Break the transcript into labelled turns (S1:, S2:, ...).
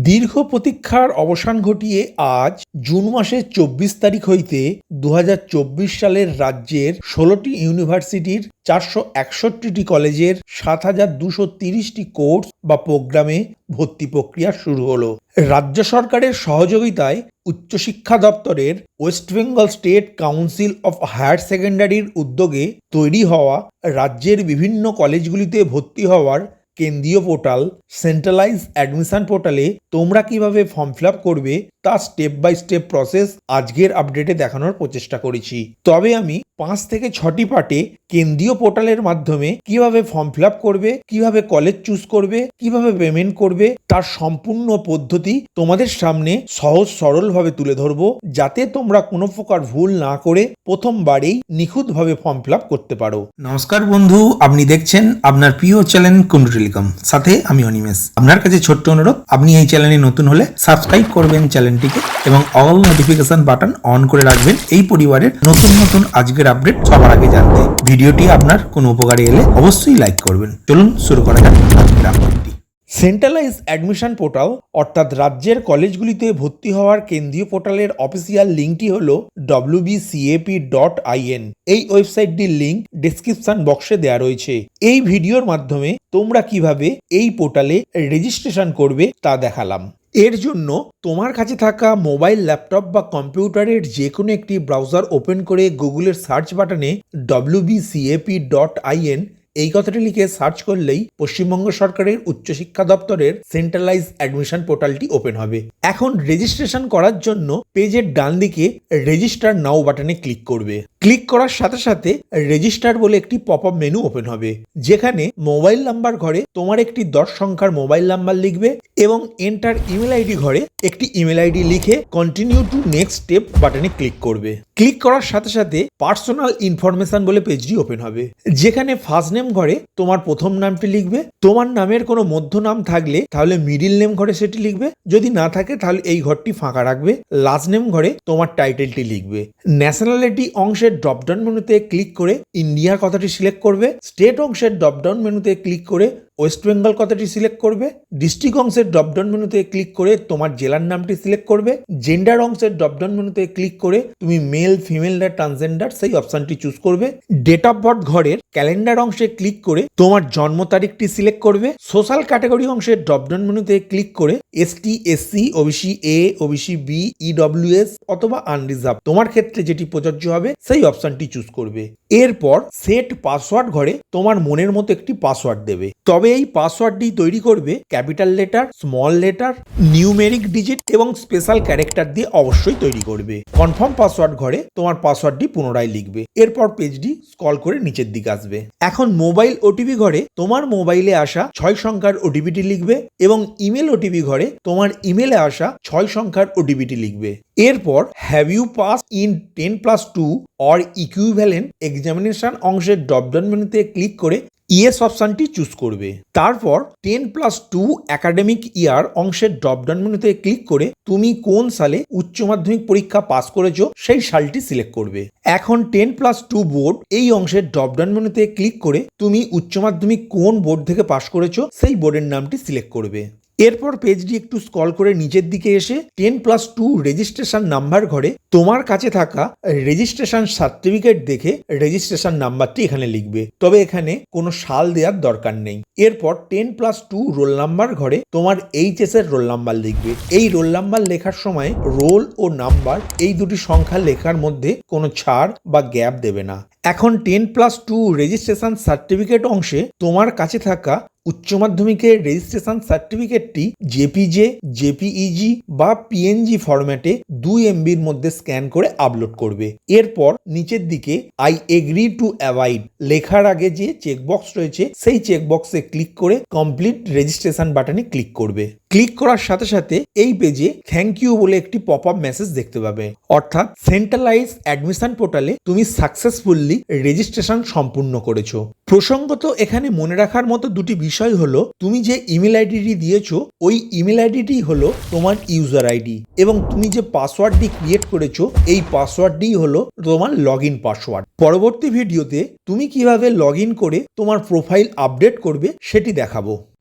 S1: দীর্ঘ প্রতীক্ষার অবসান ঘটিয়ে আজ জুন মাসের চব্বিশ তারিখ হইতে দু হাজার চব্বিশ সালের রাজ্যের ষোলোটি ইউনিভার্সিটির চারশো একষট্টিটি কলেজের সাত হাজার দুশো তিরিশটি কোর্স বা প্রোগ্রামে ভর্তি প্রক্রিয়া শুরু হলো। রাজ্য সরকারের সহযোগিতায় উচ্চশিক্ষা দপ্তরের West Bengal state council of higher সেকেন্ডারির উদ্যোগে তৈরি হওয়া রাজ্যের বিভিন্ন কলেজগুলিতে ভর্তি হওয়ার কেন্দ্রীয় পোর্টাল সেন্ট্রালাইজ অ্যাডমিশন পোর্টালে তোমরা কীভাবে ফর্ম ফিল করবে তা স্টেপ বাই স্টেপ প্রসেস আজকের আপডেটে দেখানোর প্রচেষ্টা করেছি। তবে আমি পাঁচ থেকে ছটি পার্টে কেন্দ্রীয় পোর্টালের মাধ্যমে কীভাবে ফর্ম ফিল করবে, কীভাবে কলেজ চুজ করবে, কীভাবে পেমেন্ট করবে, তার সম্পূর্ণ পদ্ধতি তোমাদের সামনে সহজ সরলভাবে তুলে ধরবো, যাতে তোমরা কোনো প্রকার ভুল না করে প্রথমবারেই নিখুঁতভাবে ফর্ম ফিল করতে পারো। নমস্কার বন্ধু, আপনি দেখছেন আপনার প্রিয় চ্যানেল কুন্ডু টেলিকম। সাথে আমি অনিমেষ। আপনার কাছে ছোট্ট অনুরোধ, আপনি এই চ্যানেলে নতুন হলে সাবস্ক্রাইব করবেন চ্যানেলটিকে এবং অল নোটিফিকেশন বাটন অন করে রাখবেন। এই পরিবারের নতুন নতুন আজকের আপডেট সবার আগে জানতে ভিডিওটি আপনার কোনো উপকারে এলে অবশ্যই লাইক করবেন। চলুন শুরু করা যাক আজকের আপডেটটি। সেন্ট্রালাইজ অ্যাডমিশন পোর্টাল, অর্থাৎ রাজ্যের কলেজগুলিতে ভর্তি হওয়ার কেন্দ্রীয় পোর্টালের অফিসিয়াল লিঙ্কটি হল ডব্লিউবিসিএপি ডট আইএন এই ওয়েবসাইটটির লিঙ্ক ডেসক্রিপশন বক্সে দেওয়া রয়েছে। এই ভিডিওর মাধ্যমে তোমরা কীভাবে এই পোর্টালে রেজিস্ট্রেশন করবে তা দেখালাম। এর জন্য তোমার কাছে থাকা মোবাইল ল্যাপটপ বা কম্পিউটারের যে কোনো একটি ব্রাউজার ওপেন করে গুগলের সার্চ বাটনে ডব্লিউবিসিএপি ডট আইএন এই কথাটি লিখে সার্চ করলেই পশ্চিমবঙ্গ সরকারের উচ্চশিক্ষা দপ্তরের সেন্ট্রালাইজ অ্যাডমিশন পোর্টালটি ওপেন হবে। এখন রেজিস্ট্রেশন করার জন্য পেজের ডান দিকে রেজিস্টার নাও বাটনে ক্লিক করবে। ক্লিক করার সাথে সাথে রেজিস্টার বলে একটি পপ আপ মেনু ওপেন হবে, যেখানে মোবাইল নাম্বার ঘরে তোমার একটি দশ সংখ্যার মোবাইল নাম্বার লিখবে এবং এন্টার ইমেল আইডি ঘরে একটি ইমেল আইডি লিখে কন্টিনিউ টু নেক্সট স্টেপ বাটনে ক্লিক করবে। ক্লিক করার সাথে সাথে পার্সোনাল ইনফরমেশন বলে পেজটি ওপেন হবে, যেখানে ফার্স্ট নেম ঘরে তোমার প্রথম নামটি লিখবে। তোমার নামের কোনো মধ্য নাম থাকলে তাহলে মিডিল নেম ঘরে সেটি লিখবে, যদি না থাকে তাহলে এই ঘরটি ফাঁকা রাখবে। লাস্ট নেম ঘরে তোমার টাইটেলটি লিখবে। ন্যাশনালিটি অংশের ড্রপডাউন মেনুতে ক্লিক করে ইন্ডিয়ার কথাটি সিলেক্ট করবে। স্টেট অংশের ড্রপডাউন মেনুতে ক্লিক করে ওয়েস্ট বেঙ্গল কথাটি সিলেক্ট করবে ডিস্ট্রিক্ট অংশের ড্রপডাউন মেনুতে ক্লিক করে তোমার জেলার নামটি সিলেক্ট করবে জেন্ডার অংশের ড্রপডাউন মেনুতে ক্লিক করে তুমি মেল ফিমেল না ট্রান্সজেন্ডার সেই অপশনটি চুজ করবে ডেট অফ বার্থ ঘরের ক্যালেন্ডার অংশে ক্লিক করে তোমার জন্ম তারিখটি সিলেক্ট করবে সোশ্যাল ক্যাটাগরি অংশের ড্রপডাউন মেনুতে ক্লিক করে ST SC OBC A OBC B EWS অথবা আনরিজার্ভ তোমার ক্ষেত্রে যেটি প্রযোজ্য হবে সেই অপশনটি চুজ করবে। এরপর সেট পাসওয়ার্ড ঘরে তোমার মনের মতো একটি পাসওয়ার্ড দেবে। তবে এই পাসওয়ার্ডটি তৈরি করবে capital letter, small letter, numeric digit এবং স্পেশাল ক্যারেক্টার দিয়ে অবশ্যই তৈরি করবে। কনফার্ম পাসওয়ার্ড ঘরে তোমার পাসওয়ার্ডটি পুনরায় লিখবে। এরপর পেজটি স্ক্রল করে নিচের দিকে আসবে। এখন মোবাইল ওটিপি ঘরে তোমার মোবাইলে আসা ছয় সংখ্যার ওটিপিটি লিখবে এবং ইমেল ওটিপি ঘরে তোমার ইমেলে আসা ছয় সংখ্যার ওটিপিটি লিখবে। এরপর have you pass in ten plus two or equivalent examination অংশের ড্রপডাউন মেনুতে ক্লিক করে ইএস অপশানটি চুজ করবে। তারপর ten plus two academic year অংশের ড্রপডাউন মেনুতে ক্লিক করে তুমি কোন সালে উচ্চ মাধ্যমিক পরীক্ষা পাস করেছ সেই সালটি সিলেক্ট করবে। এখন টেন প্লাস টু বোর্ড এই অংশের ড্রপডাউন মেনুতে ক্লিক করে তুমি উচ্চ মাধ্যমিক কোন বোর্ড থেকে পাস করেছ সেই বোর্ডের নামটি সিলেক্ট করবে। এরপর পেজটি একটু স্কল করে নিচের দিকে এসে ten plus two registration number ঘরে তোমার কাছে থাকা রেজিস্ট্রেশন সার্টিফিকেট দেখে রেজিস্ট্রেশন নাম্বারটি এখানে লিখবে। তবে এখানে কোনো সাল দেওয়ার দরকার নেই। এরপর ten plus two roll number ঘরে তোমার এইচএস এর রোল নাম্বার লিখবে। এই রোল নাম্বার লেখার সময় রোল ও নাম্বার এই দুটি সংখ্যা লেখার মধ্যে কোনো ছাড় বা গ্যাপ দেবে না। এখন ten plus two registration certificate অংশে তোমার কাছে থাকা উচ্চ মাধ্যমিকের রেজিস্ট্রেশন সার্টিফিকেটটি জেপিজে জেপিইজি বা পিএনজি ফরম্যাটে দুই এমবির মধ্যে স্ক্যান করে আপলোড করবে। এরপর নিচের দিকে আই এগ্রি টু অ্যাভাইড লেখার আগে যে চেকবক্স রয়েছে, সেই চেকবক্সে ক্লিক করে কমপ্লিট রেজিস্ট্রেশন বাটনে ক্লিক করবে। ক্লিক করার সাথে সাথে এই পেজে থ্যাংক ইউ বলে একটি পপ আপ মেসেজ দেখতে পাবে। অর্থাৎ সেন্ট্রালাইজ অ্যাডমিশন পোর্টালে তুমি সাকসেসফুলি রেজিস্ট্রেশন সম্পূর্ণ করেছ। প্রসঙ্গত এখানে মনে রাখার মতো দুটি বিষয় হলো, তুমি যে ইমেল আইডিটি দিয়েছ, ওই ইমেল আইডিটি হলো তোমার ইউজার আইডি এবং তুমি যে পাসওয়ার্ডটি ক্রিয়েট করেছ, এই পাসওয়ার্ডটি হলো তোমার লগ ইন পাসওয়ার্ড পরবর্তী ভিডিওতে তুমি কীভাবে লগ ইন করে তোমার প্রোফাইল আপডেট করবে সেটি দেখাবো।